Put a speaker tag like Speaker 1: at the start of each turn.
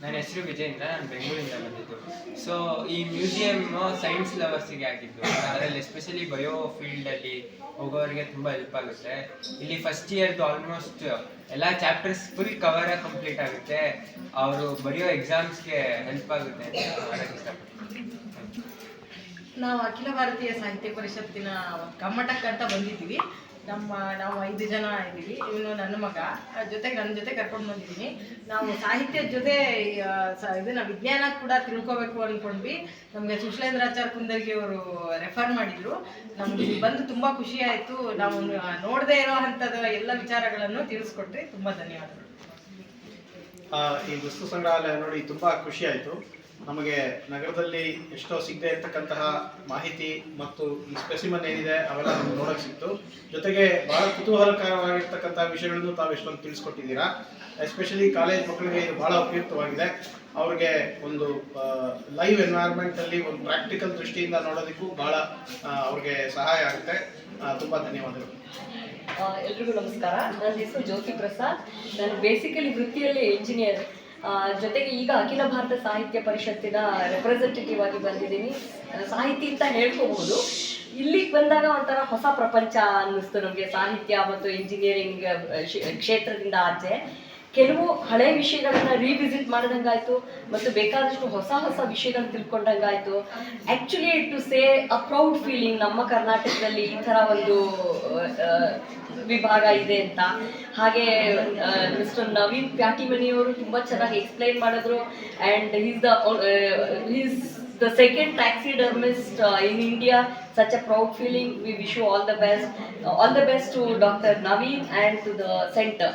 Speaker 1: ನನ್ನ ಹೆಸರು ವಿಜೇಂದ್ರ ನಾನು ಬೆಂಗಳೂರಿಂದ ಬಂದಿದ್ದು. ಸೊ ಈ ಮ್ಯೂಸಿಯಂ ಸೈನ್ಸ್ ಲವರ್ಸಿಗೆ ಆಗಿದ್ದು, ಅದರಲ್ಲಿ ಎಸ್ಪೆಷಲಿ ಬಯೋ ಫೀಲ್ಡಲ್ಲಿ ಹೋಗೋರಿಗೆ ತುಂಬ ಹೆಲ್ಪ್ ಆಗುತ್ತೆ. ಇಲ್ಲಿ ಫಸ್ಟ್ ಇಯರ್ದು ಆಲ್ಮೋಸ್ಟ್ ಎಲ್ಲ ಚಾಪ್ಟರ್ಸ್ ಫುಲ್ ಕವರ್ ಕಂಪ್ಲೀಟ್ ಆಗುತ್ತೆ. ಅವರು ಬರೆಯೋ ಎಕ್ಸಾಮ್ಸ್ಗೆ ಹೆಲ್ಪ್ ಆಗುತ್ತೆ
Speaker 2: ನಾವು ಅಖಿಲ ಭಾರತೀಯ ಸಾಹಿತ್ಯ ಪರಿಷತ್ತಿನ ಕಮ್ಮಟಕ್ಕೆ ಅಂತ ಬಂದಿದ್ದೀವಿ. ನಮ್ಮ, ನಾವು ಐದು ಜನ ಇದ್ದೀವಿ, ಇವನು ನನ್ನ ಮಗ. ಜೊತೆಗೆ ನನ್ನ ಜೊತೆ ಕರ್ಕೊಂಡು ಬಂದಿದ್ದೀನಿ. ನಾವು ಸಾಹಿತ್ಯದ ಜೊತೆ ಇದನ್ನ ವಿಜ್ಞಾನ ಕೂಡ ತಿಳ್ಕೊಬೇಕು ಅಂದ್ಕೊಂಡ್ವಿ ನಮಗೆ ಸುಶ್ಲೇಂದ್ರಾಚಾರ್ ಕುಂದರ್ಗಿ ಅವರು ರೆಫರ್ ಮಾಡಿದ್ರು. ನಮ್ಗೆ ಬಂದು ತುಂಬ ಖುಷಿ ಆಯಿತು. ನಾವು ನೋಡದೇ ಇರೋ ಅಂಥದ್ದು ಎಲ್ಲ ವಿಚಾರಗಳನ್ನು ತಿಳಿಸ್ಕೊಟ್ರಿ. ತುಂಬ ಧನ್ಯವಾದಗಳು.
Speaker 3: ಈ ವಸ್ತು ಸಂಗ್ರಹಾಲಯ ನೋಡಿ ತುಂಬಾ ಖುಷಿ ಆಯಿತು. ನಮಗೆ ನಗರದಲ್ಲಿ ಎಷ್ಟೋ ಸಿಗದೆ ಇರ್ತಕ್ಕಂತಹ ಮಾಹಿತಿ ಮತ್ತು ಈ ಸ್ಪೆಸಿಮನ್ ಏನಿದೆ ಅವೆಲ್ಲ ನಮ್ಗೆ ನೋಡಕ್ ಸಿಕ್ತು. ಜೊತೆಗೆ ಬಹಳ ಕುತೂಹಲಕರವಾಗಿರ್ತಕ್ಕಂಥ ವಿಷಯಗಳನ್ನು ತಾವು ಎಷ್ಟೊಂದು ತಿಳಿಸ್ಕೊಟ್ಟಿದ್ದೀರಾ. ಎಸ್ಪೆಷಲಿ ಕಾಲೇಜ್ ಮಕ್ಕಳಿಗೆ ಇದು ಬಹಳ ಉಪಯುಕ್ತವಾಗಿದೆ. ಅವ್ರಿಗೆ ಒಂದು ಲೈವ್ ಎನ್ವೈರ್ಮೆಂಟ್ ಅಲ್ಲಿ ಒಂದು ಪ್ರಾಕ್ಟಿಕಲ್ ದೃಷ್ಟಿಯಿಂದ ನೋಡೋದಕ್ಕೂ ಬಹಳ ಅವ್ರಿಗೆ ಸಹಾಯ ಆಗುತ್ತೆ. ತುಂಬಾ ಧನ್ಯವಾದಗಳು.
Speaker 4: ಎಲ್ರಿಗೂ ನಮಸ್ಕಾರ. ನನ್ನ ಹೆಸರು ಜ್ಯೋತಿ ಪ್ರಸಾದ್. ನಾನು ಬೇಸಿಕಲಿ ವೃತ್ತಿಯಲ್ಲಿ ಇಂಜಿನಿಯರ್ ಜೊತೆಗೆ ಈಗ ಅಖಿಲ ಭಾರತ ಸಾಹಿತ್ಯ ಪರಿಷತ್ತಿನ ರೆಪ್ರೆಸೆಂಟೇಟಿವ್ ಆಗಿ ಬಂದಿದ್ದೀನಿ. ಸಾಹಿತಿ ಅಂತ ಹೇಳ್ಕೋಬಹುದು ಇಲ್ಲಿಗೆ ಬಂದಾಗ ಒಂಥರ ಹೊಸ ಪ್ರಪಂಚ ಅನ್ನಿಸ್ತು ನಮಗೆ, ಸಾಹಿತ್ಯ ಮತ್ತು ಇಂಜಿನಿಯರಿಂಗ್ ಕ್ಷೇತ್ರದಿಂದ ಆಚೆ. ಕೆಲವು ಹಳೆ ವಿಷಯಗಳನ್ನ ರೀವಿಸಿಟ್ ಮಾಡಿದಂಗಾಯ್ತು ಮತ್ತು ಬೇಕಾದಷ್ಟು ಹೊಸ ಹೊಸ ವಿಷಯಗಳನ್ನ ತಿಳ್ಕೊಂಡಂಗಾಯ್ತು. Actually to say a proud feeling ನಮ್ಮ ಕರ್ನಾಟಕದಲ್ಲಿ ಈ ಥರ ಒಂದು ವಿಭಾಗ ಇದೆ ಅಂತ. ಹಾಗೆ ಮಿಸ್ಟರ್ ನವೀನ್ ಪ್ಯಾಟಿಮನಿಯವರು ತುಂಬ ಚೆನ್ನಾಗಿ ಎಕ್ಸ್ಪ್ಲೈನ್ ಮಾಡಿದ್ರು. And is the is the second taxidermist in India such a proud feeling we wish you all the best all the best to doctor Naveen and to the centre